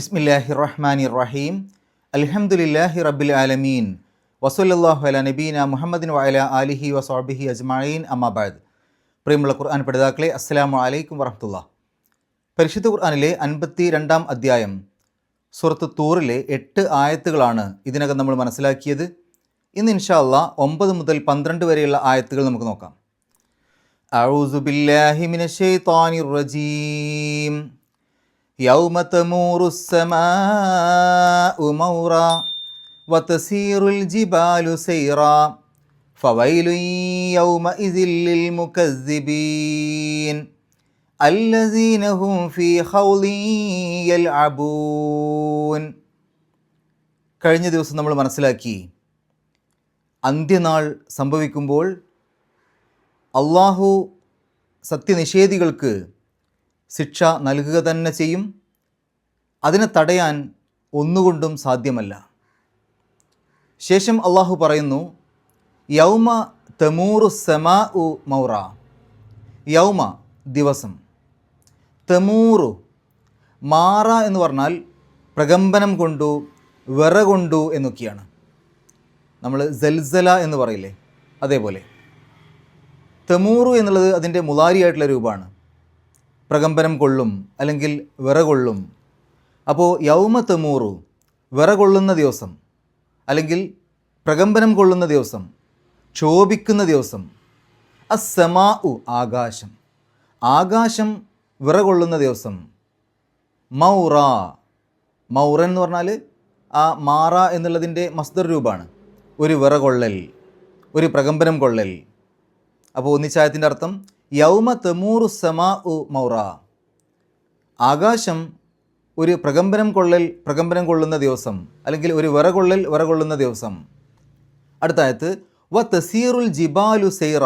ബിസ്മില്ലാഹി റഹ്മാനി റഹീം അലഹമുല്ലാഹി റബ്ബിൽ ആലമീൻ വസൂലല്ലാഹു അല നബീന മുഹമ്മദിൻ വയല അലിഹി വസോബിഹി അജ്മായീൻ അമ്മാബാദ് പ്രിയമുള്ള ഖുർആൻ പഠിതാക്കളെ അസ്സാം വലൈക്കും വറഹമുല്ല പരിശുദ്ധ ഖുർആാനിലെ അൻപത്തി രണ്ടാം അധ്യായം സുറത്ത് തൂറിലെ എട്ട് ആയത്തുകളാണ് ഇതിനകം നമ്മൾ മനസ്സിലാക്കിയത്. ഇന്ന് ഇൻഷാല്ല ഒമ്പത് മുതൽ പന്ത്രണ്ട് വരെയുള്ള ആയത്തുകൾ നമുക്ക് നോക്കാം. റജീം. الذين هم في خوض يلعبون കഴിഞ്ഞ ദിവസം നമ്മൾ മനസ്സിലാക്കി അന്ത്യനാൾ സംഭവിക്കുമ്പോൾ അള്ളാഹു സത്യനിഷേധികൾക്ക് ശിക്ഷ നൽകുക തന്നെ ചെയ്യും. അതിനെ തടയാൻ ഒന്നുകൊണ്ടും സാധ്യമല്ല. ശേഷം അള്ളാഹു പറയുന്നു യൗമ തെമൂറു സെമാ ഉ മൗറ. യൗമ ദിവസം. തെമൂറു മാറ എന്ന് പറഞ്ഞാൽ പ്രകമ്പനം കൊണ്ടു വിറ കൊണ്ടു എന്നൊക്കെയാണ്. നമ്മൾ ജൽസല എന്ന് പറയില്ലേ അതേപോലെ. തെമൂറു എന്നുള്ളത് അതിന്റെ മുലാരിയായിട്ടുള്ള രൂപമാണ്. പ്രകമ്പനം കൊള്ളും അല്ലെങ്കിൽ വിറകൊള്ളും അപ്പോൾ യൗമ തെമൂറു വിറകൊള്ളുന്ന ദിവസം അല്ലെങ്കിൽ പ്രകമ്പനം കൊള്ളുന്ന ദിവസം ക്ഷോഭിക്കുന്ന ദിവസം അസമാ ഉ ആകാശം ആകാശം വിറകൊള്ളുന്ന ദിവസം മൗറ. മൗറൻ എന്ന് പറഞ്ഞാൽ ആ മാറ എന്നുള്ളതിന്റെ മസ്ദർ രൂപമാണ് ഒരു വിറകൊള്ളൽ ഒരു പ്രകമ്പനം കൊള്ളൽ. അപ്പോൾ ഒന്നിച്ചായത്തിന്റെ അർത്ഥം യൗമ തെമൂറു സമാ ഉ മൗറ. ആകാശം ഒരു പ്രകമ്പനം കൊള്ളൽ പ്രകമ്പനം കൊള്ളുന്ന ദിവസം അല്ലെങ്കിൽ ഒരു വിറകൊള്ളൽ വിറകൊള്ളുന്ന ദിവസം. അടുത്തായത് വ തസീറുൽ ജിബാലു സെയ്റ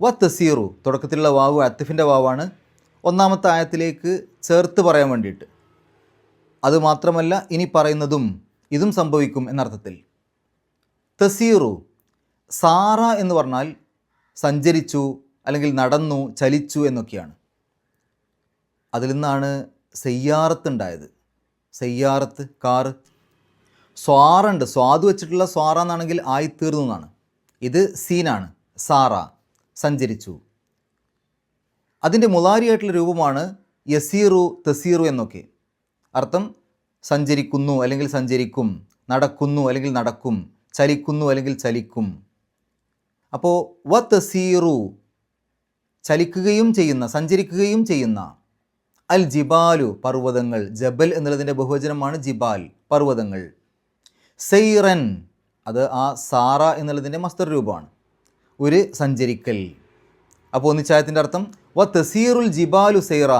വ തസീറു തുടക്കത്തിലുള്ള വാവ് അത്തിഫിന്റെ വാവാണ്. ഒന്നാമത്തെ ആയത്തിലേക്ക് ചേർത്ത് പറയാൻ വേണ്ടിയിട്ട്. അതുമാത്രമല്ല ഇനി പറയുന്നതും ഇതും സംഭവിക്കും എന്നർത്ഥത്തിൽ. തസീറു സാറ എന്ന് പറഞ്ഞാൽ സഞ്ചരിച്ചു അല്ലെങ്കിൽ നടന്നു ചലിച്ചു എന്നൊക്കെയാണ്. അതിൽ നിന്നാണ് സെയ്യാറത്ത് ഉണ്ടായത്. സെയ്യാറത്ത് കാറ്. സ്വാറുണ്ട്. സ്വാദ് വെച്ചിട്ടുള്ള സ്വാറ എന്നാണെങ്കിൽ ആയിത്തീർന്നു എന്നാണ്. ഇത് സീനാണ്. സാറ സഞ്ചരിച്ചു. അതിന്റെ മുലാരിയായിട്ടുള്ള രൂപമാണ് യസീറു തസീറു എന്നൊക്കെ. അർത്ഥം സഞ്ചരിക്കുന്നു അല്ലെങ്കിൽ സഞ്ചരിക്കും നടക്കുന്നു അല്ലെങ്കിൽ നടക്കും ചലിക്കുന്നു അല്ലെങ്കിൽ ചലിക്കും. അപ്പോൾ വ തസീറു ചലിക്കുകയും ചെയ്യുന്ന സഞ്ചരിക്കുകയും ചെയ്യുന്ന. അൽ ജിബാലു പർവതങ്ങൾ ജബൽ എന്നുള്ളതിന്റെ ബഹുവചനമാണ് ജിബാൽ പർവതങ്ങൾ. സെയ്റൻ അത് ആ സാറ എന്നുള്ളതിന്റെ മസ്തർ രൂപമാണ്. ഒരു സഞ്ചരിക്കൽ. അപ്പോൾ ഒന്നിച്ചായത്തിന്റെ അർത്ഥം വ തസീറുൽ ജിബാലു സെയ്റ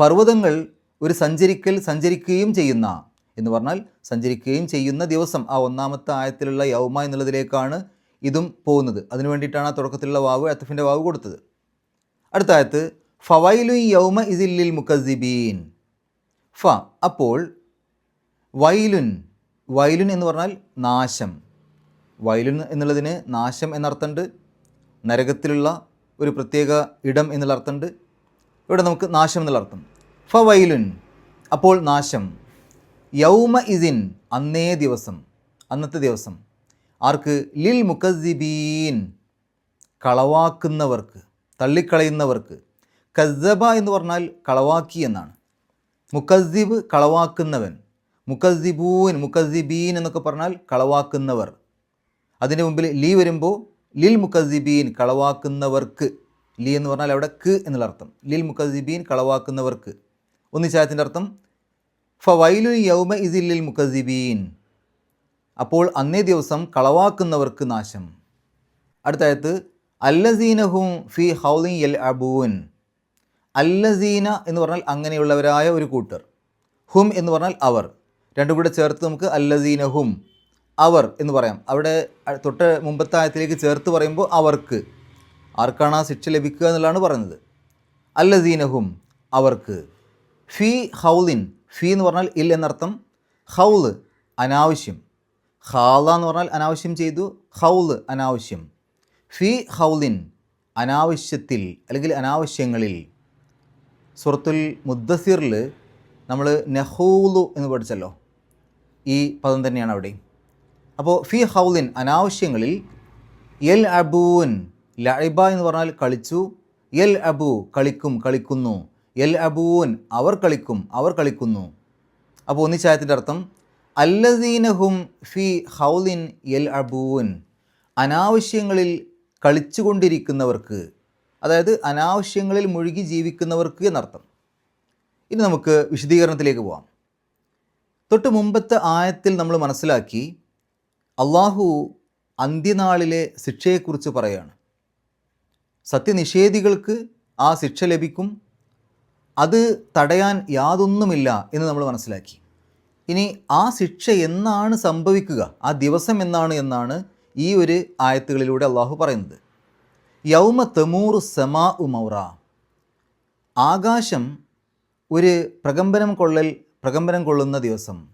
പർവതങ്ങൾ ഒരു സഞ്ചരിക്കൽ സഞ്ചരിക്കുകയും ചെയ്യുന്ന. എന്ന് പറഞ്ഞാൽ സഞ്ചരിക്കുകയും ചെയ്യുന്ന ദിവസം ആ ഒന്നാമത്തെ ആയത്തിലുള്ള യൗമ എന്നുള്ളതിലേക്കാണ് ഇതും പോകുന്നത്. അതിനു വേണ്ടിയിട്ടാണ് ആ തുടക്കത്തിലുള്ള വാവ് അത്തഫിന്റെ വാവ് കൊടുത്തത്. അടുത്ത ആയത്ത് ഫവൈലു യൗമ ഇസില്ലിൽ മുക്കസിബീൻ ഫ അപ്പോൾ വൈലുൻ വൈലുൻ എന്ന് പറഞ്ഞാൽ നാശം. വൈലുൻ എന്നുള്ളതിന് നാശം എന്നർത്ഥമുണ്ട്. നരകത്തിലുള്ള ഒരു പ്രത്യേക ഇടം എന്നുള്ള അർത്ഥമുണ്ട്. ഇവിടെ നമുക്ക് നാശം എന്നുള്ള അർത്ഥം. ഫ വൈലുൻ അപ്പോൾ നാശം. യൗമ ഇസിൻ അന്നേ ദിവസം അന്നത്തെ ദിവസം. ആർക്ക്? ലിൽ മുക്കസിബീൻ കളവാക്കുന്നവർക്ക്. തള്ളിക്കളയുന്നവർക്ക്. കസ്സബ എന്ന് പറഞ്ഞാൽ കളവാക്കി എന്നാണ്. മുക്കസിബ് കളവാക്കുന്നവൻ. മുക്കസിബൂൻ മുക്കസിബീൻ എന്നൊക്കെ പറഞ്ഞാൽ കളവാക്കുന്നവർ. അതിന്റെ മുമ്പിൽ ലീ വരുമ്പോൾ ലിൽ മുക്കസിബീൻ കളവാക്കുന്നവർക്ക്. ലീ എന്ന് പറഞ്ഞാൽ അവിടെ ക് എന്നുള്ള അർത്ഥം. ലിൽ മുക്കസിബീൻ കളവാക്കുന്നവർക്ക്. ഒന്നിച്ചായത്തിന്റെ അർത്ഥം ഫ വൈലു യൗമ ലിൽ മുക്കസിബീൻ അപ്പോൾ അന്നേ ദിവസം കളവാക്കുന്നവർക്ക് നാശം. അടുത്തായത് അല്ലസീനഹും ഫി ഹൗലി എൽ അബൂൻ അല്ലസീന എന്ന് പറഞ്ഞാൽ അങ്ങനെയുള്ളവരായ ഒരു കൂട്ടർ. ഹും എന്ന് പറഞ്ഞാൽ അവർ. രണ്ടും കൂടെ ചേർത്ത് നമുക്ക് അല്ലസീനഹും അവർ എന്ന് പറയാം. അവിടെ തൊട്ട് മുമ്പത്തായത്തിലേക്ക് ചേർത്ത് പറയുമ്പോൾ അവർക്ക്. ആർക്കാണ് ആ ശിക്ഷ ലഭിക്കുക എന്നുള്ളതാണ് പറയുന്നത് അല്ലസീനഹും അവർക്ക്. ഫി ഹൗലിൻ ഫി എന്ന് പറഞ്ഞാൽ ഇൽ എന്നർത്ഥം ഹൗൽ അനാവശ്യം. ഖാല എന്ന് പറഞ്ഞാൽ അനാവശ്യം ചെയ്തു ഹൗൽ അനാവശ്യം. ഫി ഹൗലിൻ അനാവശ്യത്തിൽ അല്ലെങ്കിൽ അനാവശ്യങ്ങളിൽ. സുറത്തുൽ മുദ്ദസിറിൽ നമ്മൾ നെഹൂലു എന്ന് പഠിച്ചല്ലോ. ഈ പദം തന്നെയാണ് അവിടെ. അപ്പോൾ ഫി ഹൗലിൻ അനാവശ്യങ്ങളിൽ എൽ അബൂൻ ലൈബ എന്ന് പറഞ്ഞാൽ കളിച്ചു. എൽ അബു കളിക്കും കളിക്കുന്നു. എൽ അബൂൻ അവർ കളിക്കും അവർ കളിക്കുന്നു. അപ്പോൾ ഒന്നിച്ചായത്തിന്റെ അർത്ഥം അല്ലദീനഹും ഫി ഹൗലിൻ എൽ അബൂൻ അനാവശ്യങ്ങളിൽ കളിച്ചുകൊണ്ടിരിക്കുന്നവർക്ക് അതായത് അനാവശ്യങ്ങളിൽ മുഴുകി ജീവിക്കുന്നവർക്ക് എന്നർത്ഥം. ഇനി നമുക്ക് വിശദീകരണത്തിലേക്ക് പോവാം. തൊട്ട് മുമ്പത്തെ ആയത്തിൽ നമ്മൾ മനസ്സിലാക്കി അള്ളാഹു അന്ത്യനാളിലെ ശിക്ഷയെക്കുറിച്ച് പറയുകയാണ് സത്യനിഷേധികൾക്ക് ആ ശിക്ഷ ലഭിക്കും. അത് തടയാൻ യാതൊന്നുമില്ല എന്ന് നമ്മൾ മനസ്സിലാക്കി. ഇനി ആ ശിക്ഷ എന്നാണ് സംഭവിക്കുക? ആ ദിവസം എന്നാണ് എന്നാണ് ഈ ഒരു ആയത്തുകളിലൂടെ അള്ളാഹു പറയുന്നത്. യൗമ തെമൂർ സമാ ഉമൗറ ആകാശം ഒരു പ്രകമ്പനം കൊള്ളൽ പ്രകമ്പനം കൊള്ളുന്ന ദിവസം.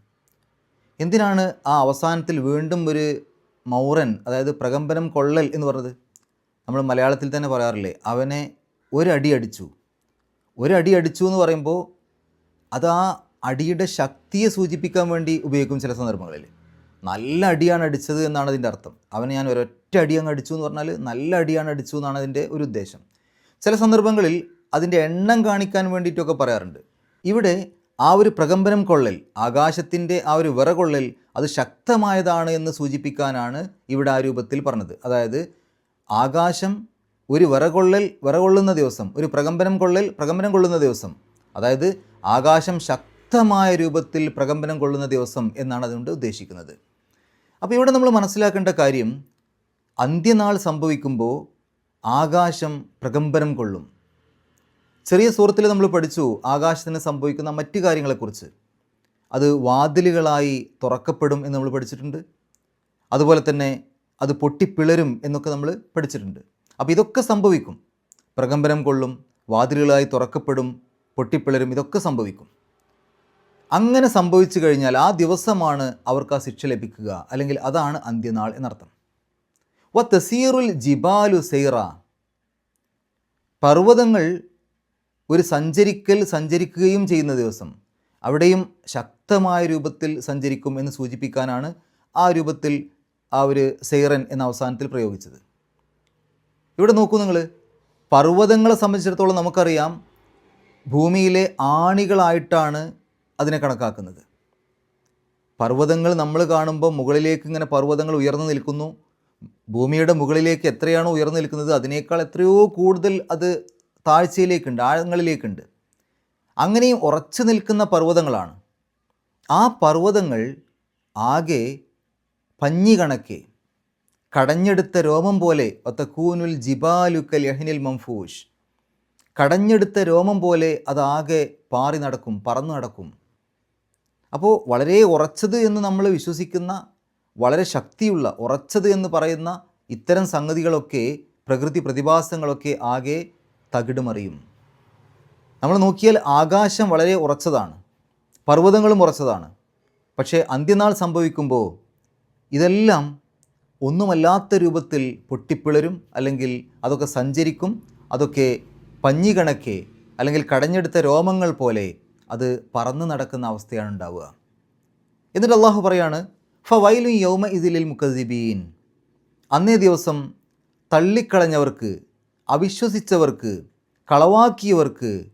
എന്തിനാണ് ആ അവസാനത്തിൽ വീണ്ടും ഒരു മൗറൻ അതായത് പ്രകമ്പനം കൊള്ളൽ എന്ന് പറഞ്ഞത്? നമ്മൾ മലയാളത്തിൽ തന്നെ പറയാറില്ലേ അവനെ ഒരടി അടിച്ചു. ഒരടി അടിച്ചു എന്ന് പറയുമ്പോൾ അത് ആ അടിയുടെ ശക്തിയെ സൂചിപ്പിക്കാൻ വേണ്ടി ഉപയോഗിക്കും ചില സന്ദർഭങ്ങളിൽ. നല്ല അടിയാണ് അടിച്ചത് എന്നാണ് അതിന്റെ അർത്ഥം. അവനെ ഞാൻ ഒരൊറ്റ അടി അങ്ങ് അടിച്ചു എന്ന് പറഞ്ഞാൽ നല്ല അടിയാണ് അടിച്ചു എന്നാണ് അതിന്റെ ഒരു ഉദ്ദേശം. ചില സന്ദർഭങ്ങളിൽ അതിന്റെ എണ്ണം കാണിക്കാൻ വേണ്ടിയിട്ടൊക്കെ പറയാറുണ്ട്. ഇവിടെ ആ ഒരു പ്രകമ്പനം കൊള്ളൽ ആകാശത്തിന്റെ ആ ഒരു വിറകൊള്ളൽ അത് ശക്തമായതാണ് എന്ന് സൂചിപ്പിക്കാനാണ് ഇവിടെ ആ രൂപത്തിൽ പറഞ്ഞത്. അതായത് ആകാശം ഒരു വിറകൊള്ളൽ വിറകൊള്ളുന്ന ദിവസം ഒരു പ്രകമ്പനം കൊള്ളൽ പ്രകമ്പനം കൊള്ളുന്ന ദിവസം. അതായത് ആകാശം ശക്തമായ രൂപത്തിൽ പ്രകമ്പനം കൊള്ളുന്ന ദിവസം എന്നാണ് അതുകൊണ്ട് ഉദ്ദേശിക്കുന്നത്. അപ്പോൾ ഇവിടെ നമ്മൾ മനസ്സിലാക്കേണ്ട കാര്യം അന്ത്യനാൾ സംഭവിക്കുമ്പോൾ ആകാശം പ്രകമ്പനം കൊള്ളും. ചെറിയ സുഹൃത്തിൽ നമ്മൾ പഠിച്ചു ആകാശത്തിന് സംഭവിക്കുന്ന മറ്റു കാര്യങ്ങളെക്കുറിച്ച്. അത് വാതിലുകളായി തുറക്കപ്പെടും എന്ന് നമ്മൾ പഠിച്ചിട്ടുണ്ട്. അതുപോലെ തന്നെ അത് പൊട്ടിപ്പിളരും എന്നൊക്കെ നമ്മൾ പഠിച്ചിട്ടുണ്ട്. അപ്പോൾ ഇതൊക്കെ സംഭവിക്കും. പ്രകമ്പനം കൊള്ളും വാതിലുകളായി തുറക്കപ്പെടും പൊട്ടിപ്പിളരും ഇതൊക്കെ സംഭവിക്കും. അങ്ങനെ സംഭവിച്ചു കഴിഞ്ഞാൽ ആ ദിവസമാണ് അവർക്ക് ആ ശിക്ഷ ലഭിക്കുക. അല്ലെങ്കിൽ അതാണ് അന്ത്യനാൾ എന്നർത്ഥം. വ തസീറുൽ ജിബാലു സെയ്റ പർവതങ്ങൾ ഒരു സഞ്ചരിക്കൽ സഞ്ചരിക്കുകയും ചെയ്യുന്ന ദിവസം. അവിടെയും ശക്തമായ രൂപത്തിൽ സഞ്ചരിക്കും എന്ന് സൂചിപ്പിക്കാനാണ് ആ രൂപത്തിൽ ആ ഒരു സെയ്റൻ എന്ന അവസാനത്തിൽ പ്രയോഗിച്ചത്. ഇവിടെ നോക്കൂ നിങ്ങൾ പർവതങ്ങളെ സംബന്ധിച്ചിടത്തോളം നമുക്കറിയാം. ഭൂമിയിലെ ആണികളായിട്ടാണ് അതിനെ കണക്കാക്കുന്നത്. പർവതങ്ങൾ നമ്മൾ കാണുമ്പോൾ മുകളിലേക്ക് ഇങ്ങനെ പർവതങ്ങൾ ഉയർന്നു നിൽക്കുന്നു. ഭൂമിയുടെ മുകളിലേക്ക് എത്രയാണോ ഉയർന്നു നിൽക്കുന്നത് അതിനേക്കാൾ എത്രയോ കൂടുതൽ അത് താഴ്ചയിലേക്കുണ്ട് ആഴങ്ങളിലേക്കുണ്ട്. അങ്ങനെയും ഉറച്ചു നിൽക്കുന്ന പർവതങ്ങളാണ്. ആ പർവതങ്ങൾ ആകെ പഞ്ഞി കണക്കെ കടഞ്ഞെടുത്ത രോമം പോലെ ഒത്തക്കൂനുൽ ജിബാലുക്കൽ യഹിനിൽ മംഫൂഷ്. കടഞ്ഞെടുത്ത രോമം പോലെ അതാകെ പാറി നടക്കും പറന്നു നടക്കും. അപ്പോൾ വളരെ ഉറച്ചത് എന്ന് നമ്മൾ വിശ്വസിക്കുന്ന വളരെ ശക്തിയുള്ള ഉറച്ചത് എന്ന് പറയുന്ന ഇത്തരം സംഗതികളൊക്കെ പ്രകൃതി പ്രതിഭാസങ്ങളൊക്കെ ആകെ തകിടുമറിയും. നമ്മൾ നോക്കിയാൽ ആകാശം വളരെ ഉറച്ചതാണ് പർവതങ്ങളും ഉറച്ചതാണ്. പക്ഷേ അന്ത്യനാൾ സംഭവിക്കുമ്പോൾ ഇതെല്ലാം ഒന്നുമല്ലാത്ത രൂപത്തിൽ പൊട്ടിപ്പിളരും അല്ലെങ്കിൽ അതൊക്കെ സഞ്ചരിക്കും അതൊക്കെ പഞ്ഞി കണക്കെ അല്ലെങ്കിൽ കടഞ്ഞെടുത്ത രോമങ്ങൾ പോലെ അത് പറന്ന് നടക്കുന്ന അവസ്ഥയാണ് ഉണ്ടാവുക. എന്നിട്ട് അള്ളാഹു പറയാണ് ഫവൈലു വൈലു യൗമ ഇതിലിൽ മുക്കസിബീൻ അന്നേ ദിവസം തള്ളിക്കളഞ്ഞവർക്ക് അവിശ്വസിച്ചവർക്ക് കളവാക്കിയവർക്ക്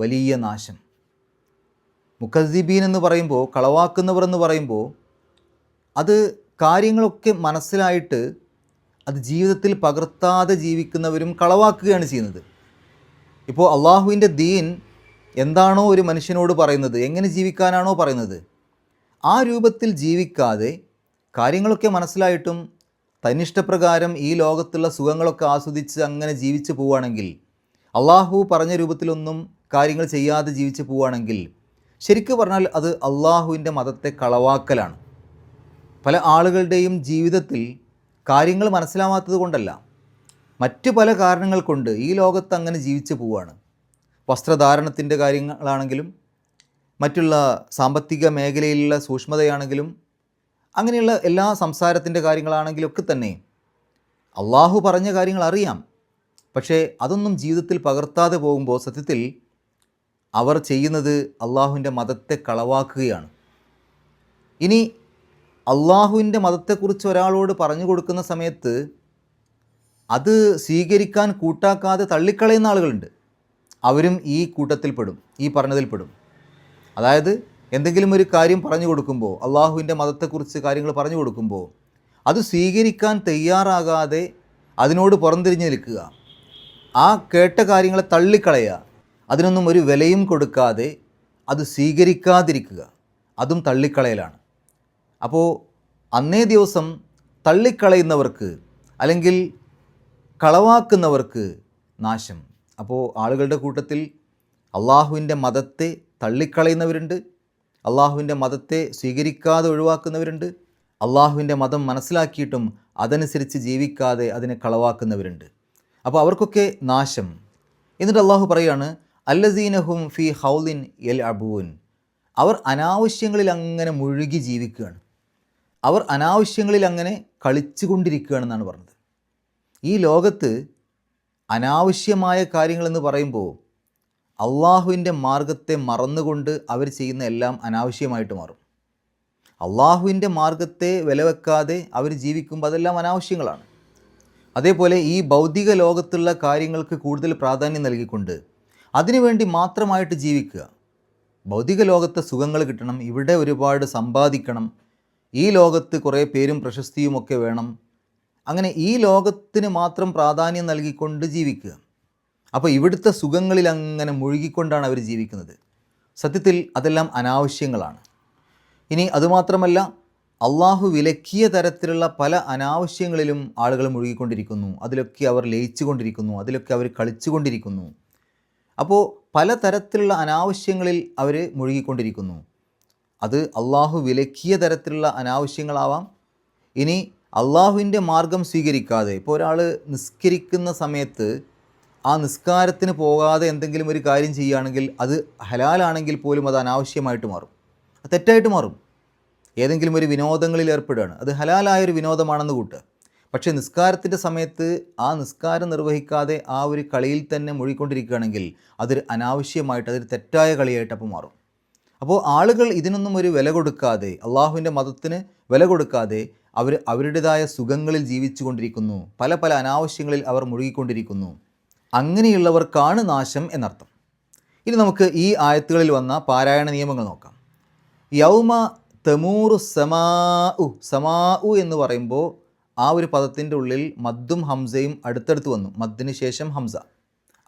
വലിയ നാശം. മുക്കസിബീൻ എന്ന് പറയുമ്പോൾ കളവാക്കുന്നവർ എന്ന് പറയുമ്പോൾ അത് കാര്യങ്ങളൊക്കെ മനസ്സിലായിട്ട് അത് ജീവിതത്തിൽ പകർത്താതെ ജീവിക്കുന്നവരും കളവാക്കുകയാണ് ചെയ്യുന്നത്. ഇപ്പോൾ അള്ളാഹുവിന്റെ ദീൻ എന്താണോ ഒരു മനുഷ്യനോട് പറയുന്നത് എങ്ങനെ ജീവിക്കാനാണോ പറയുന്നത് ആ രൂപത്തിൽ ജീവിക്കാതെ കാര്യങ്ങളൊക്കെ മനസ്സിലായിട്ടും തന്നിഷ്ടപ്രകാരം ഈ ലോകത്തുള്ള സുഖങ്ങളൊക്കെ ആസ്വദിച്ച് അങ്ങനെ ജീവിച്ചു പോവുകയാണെങ്കിൽ അള്ളാഹു പറഞ്ഞ രൂപത്തിലൊന്നും കാര്യങ്ങൾ ചെയ്യാതെ ജീവിച്ചു പോവുകയാണെങ്കിൽ ശരിക്കും പറഞ്ഞാൽ അത് അള്ളാഹുവിന്റെ മതത്തെ കളവാക്കലാണ്. പല ആളുകളുടെയും ജീവിതത്തിൽ കാര്യങ്ങൾ മനസ്സിലാവാത്തത് കൊണ്ടല്ല. മറ്റു പല കാരണങ്ങൾ കൊണ്ട് ഈ ലോകത്ത് അങ്ങനെ ജീവിച്ചു പോവുകയാണ്. വസ്ത്രധാരണത്തിന്റെ കാര്യങ്ങളാണെങ്കിലും മറ്റുള്ള സാമ്പത്തിക മേഖലയിലുള്ള സൂക്ഷ്മതയാണെങ്കിലും അങ്ങനെയുള്ള എല്ലാ സംസാരത്തിന്റെ കാര്യങ്ങളാണെങ്കിലും ഒക്കെ തന്നെ അള്ളാഹു പറഞ്ഞ കാര്യങ്ങൾ അറിയാം. പക്ഷേ അതൊന്നും ജീവിതത്തിൽ പകർത്താതെ പോകുമ്പോൾ സത്യത്തിൽ അവർ ചെയ്യുന്നത് അള്ളാഹുവിന്റെ മതത്തെ കളവാക്കുകയാണ്. ഇനി അള്ളാഹുവിന്റെ മതത്തെക്കുറിച്ച് ഒരാളോട് പറഞ്ഞു കൊടുക്കുന്ന സമയത്ത് അത് സ്വീകരിക്കാൻ കൂട്ടാക്കാതെ തള്ളിക്കളയുന്ന ആളുകളുണ്ട്. അവരും ഈ കൂട്ടത്തിൽപ്പെടും ഈ പറഞ്ഞതിൽ പെടും അതായത് എന്തെങ്കിലും ഒരു കാര്യം പറഞ്ഞു കൊടുക്കുമ്പോൾ അള്ളാഹുവിന്റെ മതത്തെക്കുറിച്ച് കാര്യങ്ങൾ പറഞ്ഞു കൊടുക്കുമ്പോൾ അത് സ്വീകരിക്കാൻ തയ്യാറാകാതെ അതിനോട് പുറംതിരിഞ്ഞ് നിൽക്കുക ആ കേട്ട കാര്യങ്ങളെ തള്ളിക്കളയുക അതിനൊന്നും ഒരു വിലയും കൊടുക്കാതെ അത് സ്വീകരിക്കാതിരിക്കുക അതും തള്ളിക്കളയലാണ്. അപ്പോൾ അന്നേ ദിവസം തള്ളിക്കളയുന്നവർക്ക് അല്ലെങ്കിൽ കളവാക്കുന്നവർക്ക് നാശം. അപ്പോൾ ആളുകളുടെ കൂട്ടത്തിൽ അള്ളാഹുവിന്റെ മതത്തെ തള്ളിക്കളയുന്നവരുണ്ട്. അള്ളാഹുവിന്റെ മതത്തെ സ്വീകരിക്കാതെ ഒഴിവാക്കുന്നവരുണ്ട്. അള്ളാഹുവിന്റെ മതം മനസ്സിലാക്കിയിട്ടും അതനുസരിച്ച് ജീവിക്കാതെ അതിനെ കളവാക്കുന്നവരുണ്ട്. അപ്പോൾ അവർക്കൊക്കെ നാശം. എന്നിട്ട് അള്ളാഹു പറയാണ് അല്ലസീനഹും ഫി ഹൗലിൻ എൽ അബൂൻ അവർ അനാവശ്യങ്ങളിൽ അങ്ങനെ മുഴുകി ജീവിക്കുകയാണ്. അവർ അനാവശ്യങ്ങളിൽ അങ്ങനെ കളിച്ചുകൊണ്ടിരിക്കുകയാണെന്നാണ് പറഞ്ഞത്. ഈ ലോകത്ത് അനാവശ്യമായ കാര്യങ്ങളെന്ന് പറയുമ്പോൾ അള്ളാഹുവിന്റെ മാർഗത്തെ മറന്നുകൊണ്ട് അവർ ചെയ്യുന്ന എല്ലാം അനാവശ്യമായിട്ട് മാറും. അള്ളാഹുവിന്റെ മാർഗത്തെ വിലവെക്കാതെ അവർ ജീവിക്കുമ്പോൾ അതെല്ലാം അനാവശ്യങ്ങളാണ്. അതേപോലെ ഈ ഭൗതിക ലോകത്തുള്ള കാര്യങ്ങൾക്ക് കൂടുതൽ പ്രാധാന്യം നൽകിക്കൊണ്ട് അതിനുവേണ്ടി മാത്രമായിട്ട് ജീവിക്കുക. ഭൗതിക ലോകത്തെ സുഖങ്ങൾ കിട്ടണം ഇവിടെ ഒരുപാട് സമ്പാദിക്കണം ഈ ലോകത്ത് കുറേ പേരും പ്രശസ്തിയുമൊക്കെ വേണം അങ്ങനെ ഈ ലോകത്തിന് മാത്രം പ്രാധാന്യം നൽകിക്കൊണ്ട് ജീവിക്കുക. അപ്പോൾ ഇവിടുത്തെ സുഖങ്ങളിൽ അങ്ങനെ മുഴുകിക്കൊണ്ടാണ് അവർ ജീവിക്കുന്നത്. സത്യത്തിൽ അതെല്ലാം അനാവശ്യങ്ങളാണ്. ഇനി അതുമാത്രമല്ല അള്ളാഹു വിലക്കിയ തരത്തിലുള്ള പല അനാവശ്യങ്ങളിലും ആളുകൾ മുഴുകിക്കൊണ്ടിരിക്കുന്നു. അതിലൊക്കെ അവർ ലയിച്ചുകൊണ്ടിരിക്കുന്നു. അതിലൊക്കെ അവർ കളിച്ചുകൊണ്ടിരിക്കുന്നു. അപ്പോൾ പല തരത്തിലുള്ള അനാവശ്യങ്ങളിൽ അവർ മുഴുകിക്കൊണ്ടിരിക്കുന്നു. അത് അള്ളാഹു വിലക്കിയ തരത്തിലുള്ള അനാവശ്യങ്ങളാവാം. ഇനി അള്ളാഹുവിന്റെ മാർഗം സ്വീകരിക്കാതെ ഇപ്പോൾ ഒരാൾ നിസ്കരിക്കുന്ന സമയത്ത് ആ നിസ്കാരത്തിന് പോകാതെ എന്തെങ്കിലും ഒരു കാര്യം ചെയ്യുകയാണെങ്കിൽ അത് ഹലാലാണെങ്കിൽ പോലും അത് അനാവശ്യമായിട്ട് മാറും. അത് തെറ്റായിട്ട് മാറും. ഏതെങ്കിലും ഒരു വിനോദങ്ങളിൽ ഏർപ്പെടുകയാണ്. അത് ഹലാലായൊരു വിനോദമാണെന്ന് കൂട്ടുക. പക്ഷേ നിസ്കാരത്തിന്റെ സമയത്ത് ആ നിസ്കാരം നിർവഹിക്കാതെ ആ ഒരു കളിയിൽ തന്നെ മുഴുകിക്കൊണ്ടിരിക്കുകയാണെങ്കിൽ അതൊരു അനാവശ്യമായിട്ട് അതൊരു തെറ്റായ കളിയായിട്ട് അപ്പോൾ മാറും. അപ്പോൾ ആളുകൾ ഇതിനൊന്നും ഒരു വില കൊടുക്കാതെ അള്ളാഹുവിന്റെ മതത്തിന് വില കൊടുക്കാതെ അവർ അവരുടേതായ സുഖങ്ങളിൽ ജീവിച്ചുകൊണ്ടിരിക്കുന്നു. പല പല അനാവശ്യങ്ങളിൽ അവർ മുഴുകിക്കൊണ്ടിരിക്കുന്നു. അങ്ങനെയുള്ളവർക്കാണ് നാശം എന്നർത്ഥം. ഇനി നമുക്ക് ഈ ആയത്തുകളിൽ വന്ന പാരായണ നിയമങ്ങൾ നോക്കാം. യൗമ തെമൂറു സമാ ഉ സമാ ഉ എന്ന് പറയുമ്പോൾ ആ ഒരു പദത്തിന്റെ ഉള്ളിൽ മദ്ദും ഹംസയും അടുത്തടുത്ത് വന്നു. മദ്ദിന് ശേഷം ഹംസ.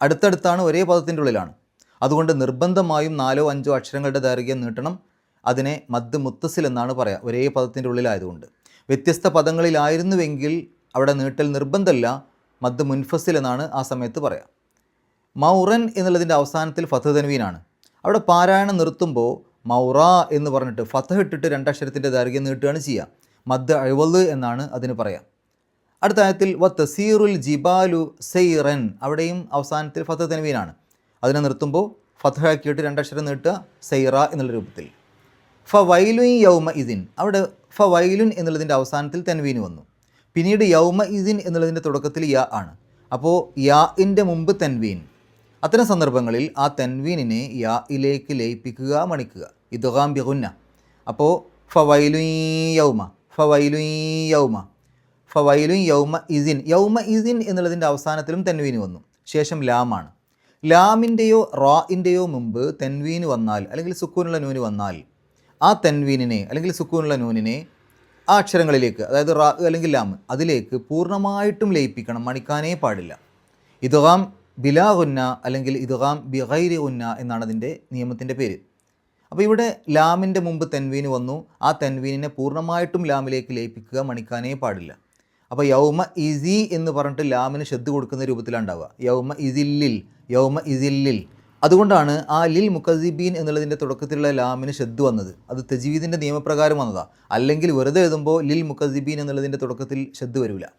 അടുത്തടുത്താണ് ഒരേ പദത്തിന്റെ ഉള്ളിലാണ്. അതുകൊണ്ട് നിർബന്ധമായും നാലോ അഞ്ചോ അക്ഷരങ്ങളുടെ ദൈർഘ്യം നീട്ടണം. അതിനെ മദ് മുത്തസിൽ എന്നാണ് പറയുക ഒരേ പദത്തിന്റെ ഉള്ളിലായതുകൊണ്ട്. വ്യത്യസ്ത പദങ്ങളിലായിരുന്നുവെങ്കിൽ അവിടെ നീട്ടൽ നിർബന്ധമല്ല. മദ് മുൻഫസിൽ എന്നാണ് ആ സമയത്ത് പറയാം. മൗറൻ എന്നുള്ളതിന്റെ അവസാനത്തിൽ ഫത്ത് തൻവീനാണ്. അവിടെ പാരായണം നിർത്തുമ്പോൾ മൗറ എന്ന് പറഞ്ഞിട്ട് ഫത്ത് ഇട്ടിട്ട് രണ്ടക്ഷരത്തിന്റെ ദൈർഘ്യം നീട്ടുകയാണ് ചെയ്യുക മദ് അഴുവൽ എന്നാണ് അതിന് പറയാം. അടുത്ത ആയത്തിൽ വ തസീറുൽ ജിബാലു സെയ്റൻ അവിടെയും അവസാനത്തിൽ ഫത്ത് തൻവീനാണ്. അതിനെ നിർത്തുമ്പോൾ ഫത്ത് ആക്കിയിട്ട് രണ്ടക്ഷരം നീട്ടുക സെയ്റ എന്നുള്ള രൂപത്തിൽ. ഫ വൈലു യൗമ ഇദിൻ. അവിടെ ഫ വൈലുൻ എന്നുള്ളതിന്റെ അവസാനത്തിൽ തെൻവീന് വന്നു. പിന്നീട് യൗമ ഇസിൻ എന്നുള്ളതിന്റെ തുടക്കത്തിൽ യ ആണ്. അപ്പോൾ യാ ഇന്റെ മുമ്പ് തെൻവീൻ. അത്തരം സന്ദർഭങ്ങളിൽ ആ തെൻവീനിനെ യാ ഇലേക്ക് ലയിപ്പിക്കുക മണിക്കുക. ഇതുകാം ബിഹുന്ന അപ്പോൾ ഫ വൈലുൻ യൗമ ഫ വൈലുൻ യൗമ ഫ വൈലുൻ യൗമ ഇസിൻ. യൗമ ഇസിൻ എന്നുള്ളതിന്റെ അവസാനത്തിലും തെൻവീന് വന്നു. ശേഷം ലാമാണ് ലാമിന്റെയോ റാഇന്റെയോ മുമ്പ് തെൻവീന് വന്നാൽ അല്ലെങ്കിൽ സുക്കൂനുള്ള നൂന് വന്നാൽ ആ തെൻവീനിനെ അല്ലെങ്കിൽ സുക്കൂനുള്ള നൂനിനെ ആ അക്ഷരങ്ങളിലേക്ക് അതായത് റാ അല്ലെങ്കിൽ ലാം അതിലേക്ക് പൂർണമായിട്ടും ലയിപ്പിക്കണം മണിക്കാനേ പാടില്ല. ഇതുഹാം ബിലാ ഉന്ന അല്ലെങ്കിൽ ഇതുഹാം ബിഹൈരി ഉന്ന എന്നാണ് അതിന്റെ നിയമത്തിന്റെ പേര്. അപ്പോൾ ഇവിടെ ലാമിന്റെ മുമ്പ് തെൻവീന് വന്നു. ആ തെൻവീനിനെ പൂർണമായിട്ടും ലാമിലേക്ക് ലയിപ്പിക്കുക മണിക്കാനേ പാടില്ല. അപ്പോൾ യൗമ ഇസി എന്ന് പറഞ്ഞിട്ട് ലാമിന് ശ്രദ്ധ കൊടുക്കുന്ന രൂപത്തിലാണ് ഉണ്ടാവുക. യൗമ ഇസില്ലിൽ യൗമ ഇസില്ലിൽ. അതുകൊണ്ടാണ് ആ ലിൽ മുക്കസിബീൻ എന്നുള്ളതിന്റെ തുടക്കത്തിലുള്ള ലാമിന് ഷെദ് വന്നത്. അത് തജീവിദിന്റെ നിയമപ്രകാരം വന്നതാണ് അല്ലെങ്കിൽ വെറുതെ എഴുതുമ്പോൾ ലിൽ മുക്കസിബീൻ എന്നുള്ളതിന്റെ തുടക്കത്തിൽ ഷെദ് വരില്ല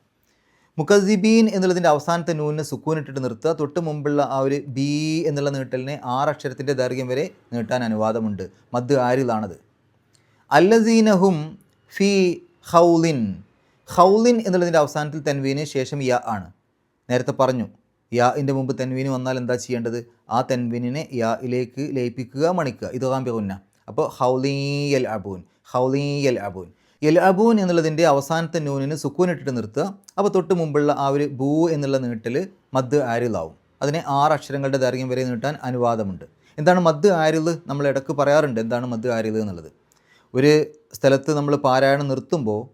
മുക്കസിബീൻ എന്നുള്ളതിന്റെ അവസാനത്തെ നൂനിനെ സുക്കൂനിട്ടിട്ട് നിർത്തുക. തൊട്ട് മുമ്പുള്ള ആ ഒരു ബി എന്നുള്ള നീട്ടലിനെ ആറ് അക്ഷരത്തിന്റെ ദൈർഘ്യം വരെ നീട്ടാൻ അനുവാദമുണ്ട്. മദ് ആരിലാണത്. അല്ലസീനഹും ഫി ഹൗലിൻ ഹൗലിൻ എന്നുള്ളതിന്റെ അവസാനത്തിൽ തൻവീന് ശേഷം യ ആണ്. നേരത്തെ പറഞ്ഞു. യാഇന്റെ മുമ്പ് തെൻവീന് വന്നാൽ എന്താ ചെയ്യേണ്ടത്? ആ തെൻവീനിനെ ഇലേക്ക് ലയിപ്പിക്കുക മണിക്കുക. ഇത് കാമ്പികുന്ന അപ്പോൾ ഹൗലീ എൽ അബൂൻ ഹൗലീ എൽ അബൂൻ. എൽ അബൂൻ എന്നുള്ളതിന്റെ അവസാനത്തെ നൂനിന് സുക്കൂൻ ഇട്ടിട്ട് നിർത്തുക. അപ്പോൾ തൊട്ട് മുമ്പുള്ള ആ ഒരു ബൂ എന്നുള്ള നീട്ടിൽ മദ് ആരിലാവും. അതിനെ ആറ് അക്ഷരങ്ങളുടെ ദൈർഘ്യം വരെ നീട്ടാൻ അനുവാദമുണ്ട്. എന്താണ് മദ് ആരിൽ നമ്മൾ ഇടയ്ക്ക് പറയാറുണ്ട്? എന്താണ് മദ് ആരിൽ എന്നുള്ളത്? ഒരു സ്ഥലത്ത് നമ്മൾ പാരായണം നിർത്തുമ്പോൾ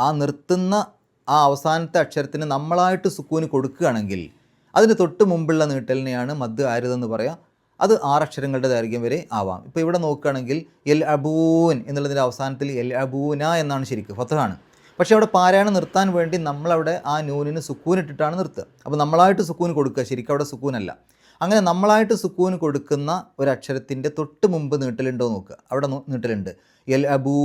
ആ നിർത്തുന്ന ആ അവസാനത്തെ അക്ഷരത്തിന് നമ്മളായിട്ട് സുക്കൂന് കൊടുക്കുകയാണെങ്കിൽ അതിന് തൊട്ട് മുമ്പുള്ള നീട്ടലിനെയാണ് മദ് ആരുതെന്ന് പറയാം. അത് ആറക്ഷരങ്ങളുടെ ദൈർഘ്യം വരെ ആവാം. ഇപ്പോൾ ഇവിടെ നോക്കുകയാണെങ്കിൽ എൽ അബൂൻ എന്നുള്ളതിന്റെ അവസാനത്തിൽ എൽ അബൂന എന്നാണ് ശരിക്കും ഫത്തഹാണ് പക്ഷേ അവിടെ പാരായണം നിർത്താൻ വേണ്ടി നമ്മളവിടെ ആ നൂനിന് സുക്കൂൻ ഇട്ടിട്ടാണ് നിർത്തുക. അപ്പോൾ നമ്മളായിട്ട് സുക്കൂൻ കൊടുക്കുക. ശരിക്കും അവിടെ സുക്കൂനല്ല. അങ്ങനെ നമ്മളായിട്ട് സുക്കൂൻ കൊടുക്കുന്ന ഒരു അക്ഷരത്തിന്റെ തൊട്ട് മുമ്പ് നീട്ടലുണ്ടോ നോക്കുക. അവിടെ നീട്ടലുണ്ട്. എൽ അബൂ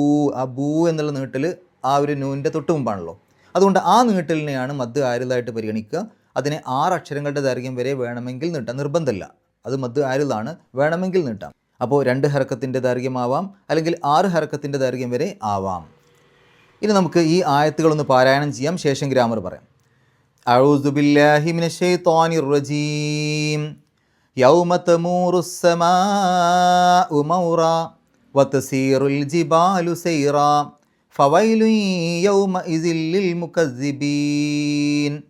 അബൂ എന്നുള്ള നീട്ടൽ ആ ഒരു നൂനിന്റെ തൊട്ട് മുമ്പാണല്ലോ. അതുകൊണ്ട് ആ നീട്ടലിനെയാണ് മദ് ആരുതായിട്ട് പരിഗണിക്കുക. അതിനെ ആറ് അക്ഷരങ്ങളുടെ ദൈർഘ്യം വരെ വേണമെങ്കിൽ നീട്ടാം. നിർബന്ധമില്ല. അത് മദ് ആരിലാണ്? വേണമെങ്കിൽ നീട്ടാം. അപ്പോൾ രണ്ട് ഹർക്കത്തിന്റെ ദൈർഘ്യമാവാം അല്ലെങ്കിൽ ആറ് ഹർക്കത്തിന്റെ ദൈർഘ്യം വരെ ആവാം. ഇനി നമുക്ക് ഈ ആയത്തുകളൊന്ന് പാരായണം ചെയ്യാം. ശേഷം ഗ്രാമർ പറയാം. ഫവൈലു യൗമ ഇസിൽ മുക്കസിബീൻ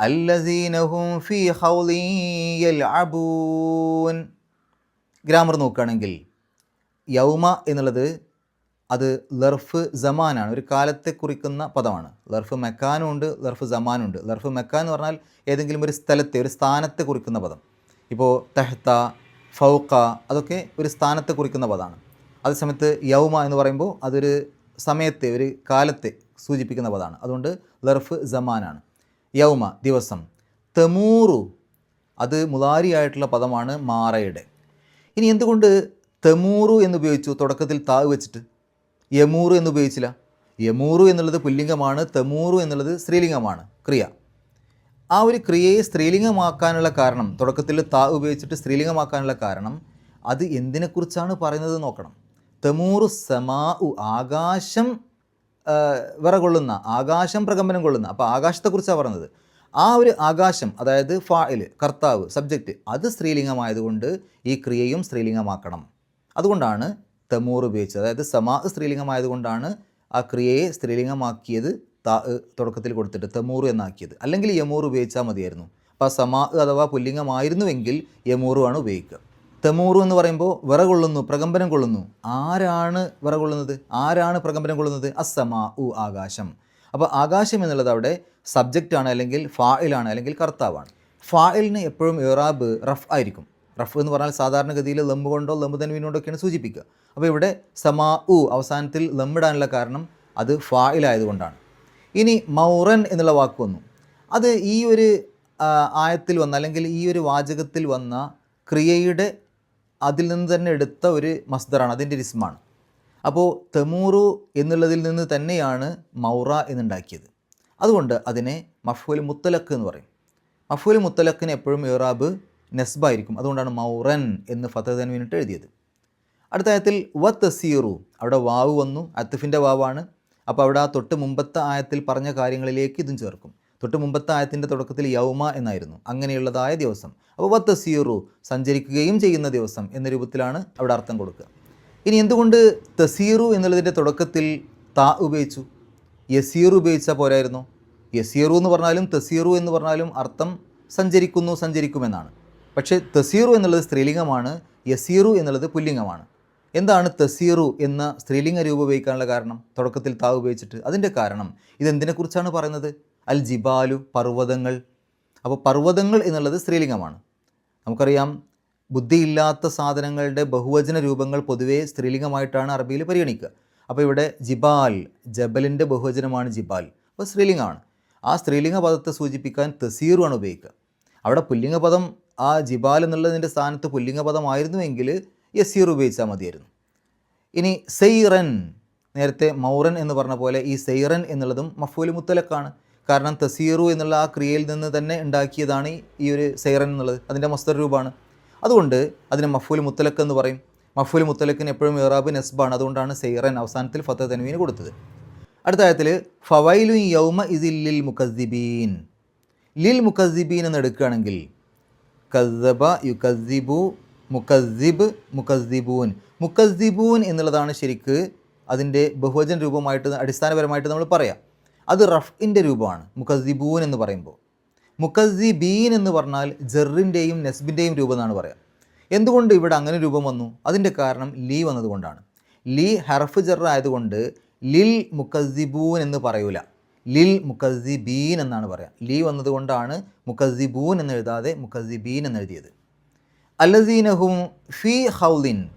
അല്ലദീനഹും ഫീ ഹൗലിയൽ അബൂൻ ഗ്രാമർ നോക്കുകയാണെങ്കിൽ യൗമ എന്നുള്ളത് അത് ലർഫ് ജമാനാണ് ഒരു കാലത്തെ കുറിക്കുന്ന പദമാണ്. ലർഫ് മെക്കാനും ഉണ്ട് ലർഫ് ജമാനുണ്ട് ലർഫ് മെക്കാൻ എന്ന് പറഞ്ഞാൽ ഏതെങ്കിലും ഒരു സ്ഥലത്തെ ഒരു സ്ഥാനത്തെ കുറിക്കുന്ന പദം. ഇപ്പോൾ തെഹ്ത ഫൗക്ക അതൊക്കെ ഒരു സ്ഥാനത്തെ കുറിക്കുന്ന പദമാണ്. അതേസമയത്ത് യൗമ എന്ന് പറയുമ്പോൾ അതൊരു സമയത്തെ ഒരു കാലത്തെ സൂചിപ്പിക്കുന്ന പദമാണ്. അതുകൊണ്ട് ലർഫ് ജമാനാണ് യൗമ ദിവസം. തെമൂറു. അത് മുതാരിയായിട്ടുള്ള പദമാണ് മാറയുടെ. ഇനി എന്തുകൊണ്ട് തെമൂറു എന്നുപയോഗിച്ചു? തുടക്കത്തിൽ താവ് വെച്ചിട്ട്. യമൂറു എന്നുപയോഗിച്ചില്ല. യമൂറു എന്നുള്ളത് പുല്ലിംഗമാണ് തെമൂറു എന്നുള്ളത് സ്ത്രീലിംഗമാണ്. ക്രിയ. ആ ഒരു ക്രിയയെ സ്ത്രീലിംഗമാക്കാനുള്ള കാരണം തുടക്കത്തിൽ താ ഉപയോഗിച്ചിട്ട് സ്ത്രീലിംഗമാക്കാനുള്ള കാരണം അത് എന്തിനെക്കുറിച്ചാണ് പറയുന്നത് നോക്കണം. തെമൂറു സമാ ആകാശം വിറകൊള്ളുന്ന ആകാശം പ്രകമ്പനം കൊള്ളുന്ന അപ്പോൾ ആകാശത്തെക്കുറിച്ചാണ് പറഞ്ഞത്. ആ ഒരു ആകാശം അതായത് ഫായിൽ കർത്താവ് സബ്ജക്റ്റ് അത് സ്ത്രീലിംഗമായതുകൊണ്ട് ഈ ക്രിയയും സ്ത്രീലിംഗമാക്കണം. അതുകൊണ്ടാണ് തെമൂർ ഉപയോഗിച്ചത്. അതായത് സമാ സ്ത്രീലിംഗമായതുകൊണ്ടാണ് ആ ക്രിയയെ സ്ത്രീലിംഗമാക്കിയത് താ തുടക്കത്തിൽ കൊടുത്തിട്ട് തെമൂർ എന്നാക്കിയത്. അല്ലെങ്കിൽ യമൂർ ഉപയോഗിച്ചാൽ മതിയായിരുന്നു. അപ്പോൾ സമാ അഥവാ പുല്ലിംഗമായിരുന്നുവെങ്കിൽ യമൂറുമാണ് ഉപയോഗിക്കുക. തെമൂറു എന്ന് പറയുമ്പോൾ വിറകൊള്ളുന്നു പ്രകമ്പനം കൊള്ളുന്നു. ആരാണ് വിറകൊള്ളുന്നത്? ആരാണ് പ്രകമ്പനം കൊള്ളുന്നത്? അസമാ ഉ ആകാശം. അപ്പോൾ ആകാശം എന്നുള്ളത് അവിടെ സബ്ജക്റ്റാണ് അല്ലെങ്കിൽ ഫായിലാണ് അല്ലെങ്കിൽ കർത്താവാണ്. ഫായിലിന് എപ്പോഴും ഇറാബ് റഫ് ആയിരിക്കും. റഫ് എന്ന് പറഞ്ഞാൽ സാധാരണഗതിയിൽ ലംബ് കൊണ്ടോ ലംബ് തൻവീനോടൊക്കെയാണ് സൂചിപ്പിക്കുക. അപ്പോൾ ഇവിടെ സമാ ഉ അവസാനത്തിൽ ലംബിടാനുള്ള കാരണം അത് ഫായിലായതുകൊണ്ടാണ് ഇനി മൗറൻ എന്നുള്ള വാക്ക് വന്നു. അത് ഈ ഒരു ആയത്തിൽ വന്ന അല്ലെങ്കിൽ ഈ ഒരു വാചകത്തിൽ വന്ന ക്രിയയുടെ അതിൽ നിന്ന് തന്നെ എടുത്ത ഒരു മസ്ദറാണ് അതിന്റെ രിസ്മാണ് അപ്പോൾ തെമൂറു എന്നുള്ളതിൽ നിന്ന് തന്നെയാണ് മൗറ എന്നുണ്ടാക്കിയത്. അതുകൊണ്ട് അതിനെ മഫുൽ മുത്തലക്ക് എന്ന് പറയും. മഫുൽ മുത്തലക്കിന് എപ്പോഴും ഇറാബ് നെസ്ബായിരിക്കും. അതുകൊണ്ടാണ് മൗറൻ എന്ന് ഫത്തഹ് തൻവീനിട്ട് എഴുതിയത്. അടുത്ത ആയത്തിൽ വ തസീറു അവിടെ വാവ് വന്നു അത്തഫിന്റെ വാവാണ്. അപ്പോൾ അവിടെ ആ തൊട്ട് മുമ്പത്തെ ആയത്തിൽ പറഞ്ഞ കാര്യങ്ങളിലേക്ക് ഇതും ചേർക്കും. തൊട്ട് മുമ്പത്തെ ആയത്തിന്റെ തുടക്കത്തിൽ യൗമ എന്നായിരുന്നു. അങ്ങനെയുള്ളതായ ദിവസം. അപ്പോൾ വത്ത് തസീറു സഞ്ചരിക്കുകയും ചെയ്യുന്ന ദിവസം എന്ന രൂപത്തിലാണ് അവിടെ അർത്ഥം കൊടുക്കുക. ഇനി എന്തുകൊണ്ട് തസീറു എന്നുള്ളതിന്റെ തുടക്കത്തിൽ താ ഉപയോഗിച്ചു? യസീറു ഉപയോഗിച്ചാൽ പോരായിരുന്നു. യസീറു എന്ന് പറഞ്ഞാലും തസീറു എന്ന് പറഞ്ഞാലും അർത്ഥം സഞ്ചരിക്കുന്നു സഞ്ചരിക്കുമെന്നാണ്. പക്ഷേ തസീറു എന്നുള്ളത് സ്ത്രീലിംഗമാണ് യസീറു എന്നുള്ളത് പുല്ലിംഗമാണ്. എന്താണ് തസീറു എന്ന സ്ത്രീലിംഗ രൂപം ഉപയോഗിക്കാനുള്ള കാരണം? തുടക്കത്തിൽ താ ഉപയോഗിച്ചിട്ട്. അതിന്റെ കാരണം ഇതെന്തിനെക്കുറിച്ചാണ് പറയുന്നത്? അൽ ജിബാലു പർവതങ്ങൾ. അപ്പോൾ പർവതങ്ങൾ എന്നുള്ളത് സ്ത്രീലിംഗമാണ്. നമുക്കറിയാം ബുദ്ധിയില്ലാത്ത സാധനങ്ങളുടെ ബഹുവചന രൂപങ്ങൾ പൊതുവേ സ്ത്രീലിംഗമായിട്ടാണ് അറബിയിൽ പരിഗണിക്കുക. അപ്പോൾ ഇവിടെ ജിബാൽ ജബലിന്റെ ബഹുവചനമാണ് ജിബാൽ. അപ്പോൾ സ്ത്രീലിംഗമാണ്. ആ സ്ത്രീലിംഗ പദത്തെ സൂചിപ്പിക്കാൻ തസീറുമാണ് ഉപയോഗിക്കുക. അവിടെ പുല്ലിംഗ പദം ആ ജിബാൽ എന്നുള്ളതിന്റെ സ്ഥാനത്ത് പുല്ലിംഗ പദമായിരുന്നുവെങ്കിൽ യസീർ ഉപയോഗിച്ചാൽ മതിയായിരുന്നു. ഇനി സെയ്റൻ നേരത്തെ മൗറൻ എന്ന് പറഞ്ഞ പോലെ ഈ സെയ്റൻ എന്നുള്ളതും മഫൂൽ മുത്തലക്കാണ് കാരണം തസീറു എന്നുള്ള ആ ക്രിയയിൽ നിന്ന് തന്നെ ഉണ്ടാക്കിയതാണ് ഈ- ഒരു സെയ്റൻ എന്നുള്ളത്. അതിന്റെ മസ്തർ രൂപമാണ്. അതുകൊണ്ട് അതിനെ മഫൂൽ മുത്തലക്ക് എന്ന് പറയും. മഫൂൽ മുത്തലക്കിന് എപ്പോഴും ഇറാബ് നെസ്ബാണ്. അതുകൊണ്ടാണ് സെയ്റൻ അവസാനത്തിൽ ഫത്ത തനുവിന് കൊടുത്തത്. അടുത്ത കാര്യത്തിൽ ഫവൈലു യൗമ ഇതിൽ ലിൽ മുഖസ്ദിബീൻ ലിൽ മുഖസ്ദിബീൻ എന്ന് എടുക്കുകയാണെങ്കിൽ കസബ യുക്കസിബു മുഖസ്ദിബ് മുഖസ്ദിബൂൻ മുഖസ്ദിബൂൻ എന്നുള്ളതാണ് ശരിക്ക് അതിന്റെ ബഹുവചന രൂപമായിട്ട് അടിസ്ഥാനപരമായിട്ട് നമ്മൾ പറയാം. അത് റഫിന്റെ രൂപമാണ് മുക്കസിബൂൻ എന്ന് പറയുമ്പോൾ. മുക്കസിബീൻ എന്ന് പറഞ്ഞാൽ ജെറിന്റെയും നെസ്ബിന്റെയും രൂപം എന്നാണ് പറയാം. എന്തുകൊണ്ട് ഇവിടെ അങ്ങനെ രൂപം വന്നു? അതിന്റെ കാരണം ലീ വന്നതുകൊണ്ടാണ്. ലീ ഹർഫ് ജെർ ആയതുകൊണ്ട് ലിൽ മുക്കസിബൂൻ എന്ന് പറയൂല. ലിൽ മുക്കസിബീൻ എന്നാണ് പറയാം. ലീ വന്നതുകൊണ്ടാണ് മുക്കസിബൂൻ എന്ന് എഴുതാതെ മുക്കസിബീൻ എന്ന് എഴുതിയത്. അല്ലസീനഹും ഫി ഹൗലിൻ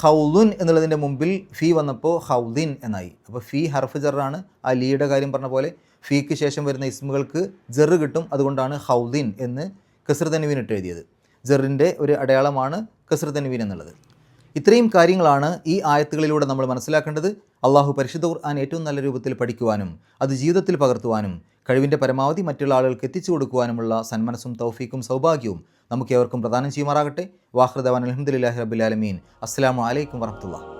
ഹൗലുൻ എന്നുള്ളതിന്റെ മുമ്പിൽ ഫീ വന്നപ്പോൾ ഹൗദിൻ എന്നായി. അപ്പോൾ ഫീ ഹർഫ് ജറാണ്. ആ ലീയുടെ കാര്യം പറഞ്ഞ പോലെ ഫീക്ക് ശേഷം വരുന്ന ഇസ്മുകൾക്ക് ജെറ് കിട്ടും. അതുകൊണ്ടാണ് ഹൗദിൻ എന്ന് കസർ തൻവീൻ ഇട്ട് എഴുതിയത്. ജെറിന്റെ ഒരു അടയാളമാണ് കസർ തൻവീൻ എന്നുള്ളത്. ഇത്രയും കാര്യങ്ങളാണ് ഈ ആയത്തുകളിലൂടെ നമ്മൾ മനസ്സിലാക്കേണ്ടത്. അള്ളാഹു പരിശുദ്ധ ഖുർആൻ ഏറ്റവും നല്ല രൂപത്തിൽ പഠിക്കുവാനും അത് ജീവിതത്തിൽ പകർത്തുവാനും കഴിവിന്റെ പരമാവധി മറ്റുള്ള ആളുകൾക്ക് എത്തിച്ചു കൊടുക്കുവാനുമുള്ള സന്മനസ്സും തൗഫീക്കും സൗഭാഗ്യവും നമുക്ക് ഏവർക്കും പ്രദാനം ചെയ്യുമാറാകട്ടെ. വാഹൃദവാൻ അലഹമുല്ലാഹി റബുലാലമീൻ അസ്സാം വലൈക്കും വർഹമത്തുള്ള